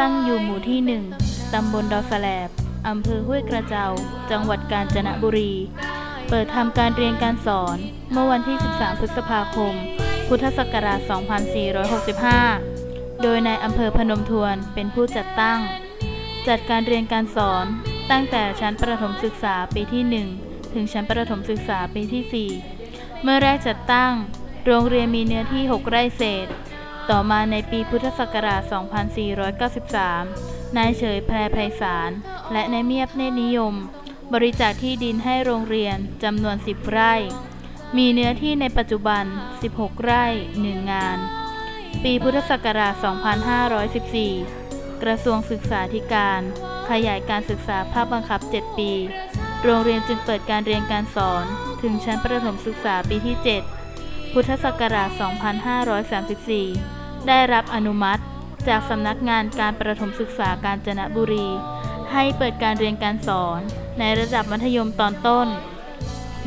ตั้งอยู่หมู่ที่หนึ่งตำบลดอสแลบอำเภอห้วยกระเจ้าจังหวัดกาญจนบุรี เปิดทำการเรียนการสอนเมื่อวันที่ 13 พฤษภาคม พุทธศักราช 2465 โดยในายอำเภอพนมทวนเป็นผู้จัดตั้ง จัดการเรียนการสอนตั้งแต่ชั้นประถมศึกษาปีที่ 1 ถึงชั้นประถมศึกษาปีที่ 4 เมื่อแรกจัดตั้ง โรงเรียนมีเนื้อที่ 6 ไร่เศษ ต่อมาในปีพุทธศักราช 2493 นายเฉยแพรไพศาล และนายเมียบเนตรนิยม บริจาคที่ดินให้โรงเรียนจำนวน 10 ไร่ มีเนื้อที่ในปัจจุบัน 16 ไร่ 1 งาน ปีพุทธศักราช 2514 กระทรวงศึกษาธิการ ขยายการศึกษาภาคบังคับ 7 ปี โรงเรียนจึงเปิดการเรียนการสอน ถึงชั้นประถมศึกษาปีที่ 7 พุทธศักราช 2534 ได้รับอนุมัติ จากสำนักงานการประถมศึกษากาญจนบุรี ให้เปิดการเรียนการสอน ในระดับมัธยมตอนต้น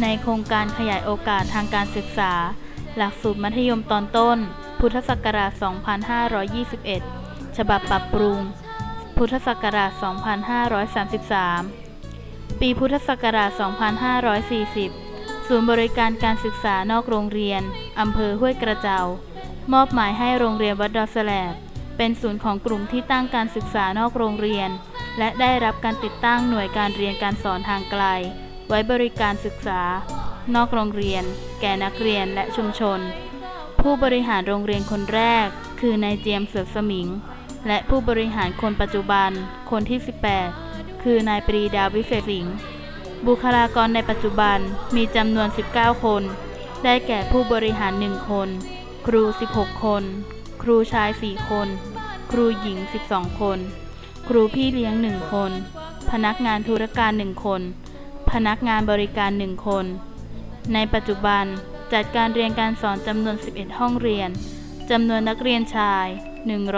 ในโครงการขยายโอกาสทางการศึกษา หลักสูตรมัธยมตอนต้น พุทธศักราช 2521 ฉบับปรับปรุง พุทธศักราช 2533 ปีพุทธศักราช 2540 ศูนย์บริการการศึกษานอกโรงเรียน อำเภอห้วยกระเจ้า มอบหมายให้โรงเรียนวัดดอสแลบเป็นศูนย์ของกลุ่มที่ตั้งการศึกษานอกโรงเรียน และได้รับการติดตั้งหน่วยการเรียนการสอนทางไกล ไว้บริการศึกษา นอกโรงเรียน แก่นักเรียนและชุมชน ผู้บริหารโรงเรียนคนแรก คือนายเจียมเสือสมิง และผู้บริหารคนปัจจุบัน คนที่ 18 คือนายปรีดาวิเศษสิงห์บุคลากรในปัจจุบันมีจำนวน 19 คน ได้แก่ผู้บริหาร 1 คน ครู 16 คน ครูชาย 4 คน ครูหญิง 12 คน ครูพี่เลี้ยง 1 คน พนักงานธุรการ 1 คน พนักงานบริการ 1 คน ในปัจจุบันจัดการเรียนการสอนจำนวน 11 ห้องเรียน จำนวนนักเรียนชาย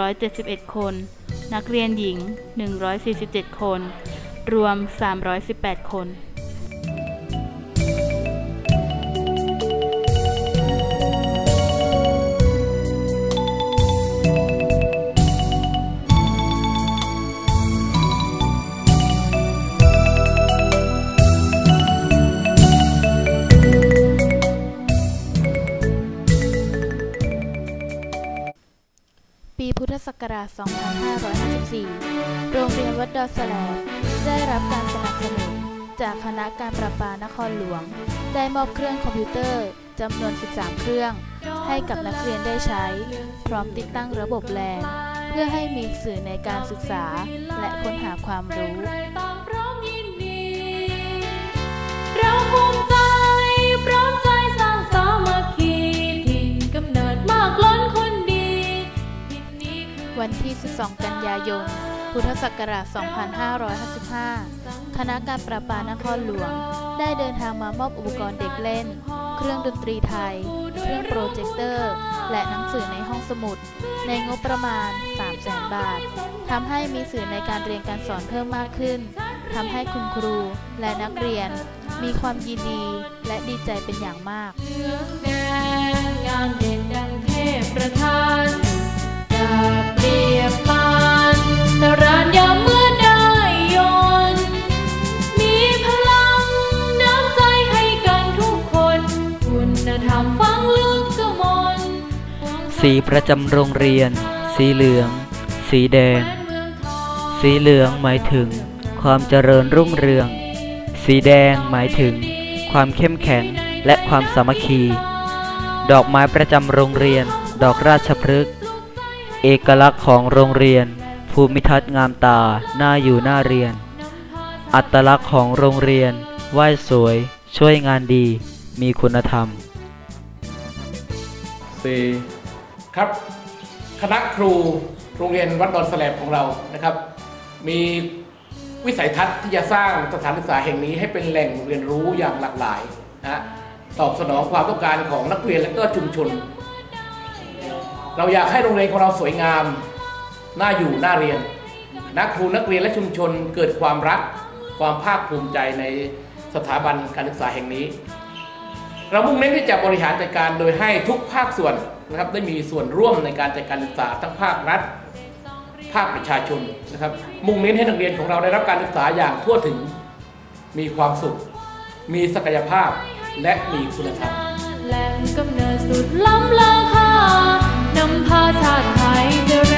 171 คน นักเรียนหญิง 147 คน รวม 318 คน ปีพุทธศักราช 2554 โรงเรียนวัดดอสแลบได้รับการสนับสนุน จากคณะการประปานครหลวง ได้มอบเครื่องคอมพิวเตอร์จำนวน 13 เครื่อง ให้กับนักเรียนได้ใช้ พร้อมติดตั้งระบบแลนเพื่อให้มีสื่อในการศึกษาและค้นหาความรู้ วันที่ 12 กันยายน พุทธศักราช 2555 คณะการประปานครหลวง ได้เดินทางมามอบอุปกรณ์เด็กเล่น เครื่องดนตรีไทย เครื่องโปรเจคเตอร์ และหนังสือในห้องสมุด ในงบประมาณ 300,000 บาท ทำให้มีสื่อในการเรียนการสอนเพิ่มมากขึ้น ทำให้คุณครูและนักเรียน มีความยินดีและดีใจเป็นอย่างมาก สีประจำโรงเรียน สีเหลือง สีแดง สีเหลืองหมายถึง ความเจริญรุ่งเรือง สีแดงหมายถึง ความเข้มแข็งและความสามัคคี ดอกไม้ประจำโรงเรียน ดอกราชพฤกษ์เอกลักษณ์ของโรงเรียน ภูมิทัศน์งามตาน่าอยู่น่าเรียน อัตลักษณ์ของโรงเรียน ไหว้สวย ช่วยงานดี มีคุณธรรม สี่ครับ คณะครูโรงเรียนวัดดอนแสลบของเรานะครับ มีวิสัยทัศน์ที่จะสร้างสถานศึกษาแห่งนี้ให้เป็นแหล่งเรียนรู้อย่างหลากหลายนะตอบสนองความต้องการของนักเรียนและก็ชุมชน เราอยากให้โรงเรียนของเราสวยงาม น่าอยู่น่าเรียนคณะครูนักเรียนและชุมชนเกิดความรัก ความภาคภูมิใจในสถาบันการศึกษาแห่งนี้ เรามุ่งเน้นที่จะบริหารจัดการโดยให้ทุกภาคส่วนนะครับได้มีส่วนร่วมในการจัดการศึกษาทั้งภาครัฐ ภาคประชาชนนะครับมุ่งเน้นให้นักเรียนของเราได้รับการศึกษาอย่างทั่วถึง มีความสุข มีศักยภาพและมีคุณธรรมแหล่งกำเนิดสุดล้ำราคานำพาชาติไทยเจ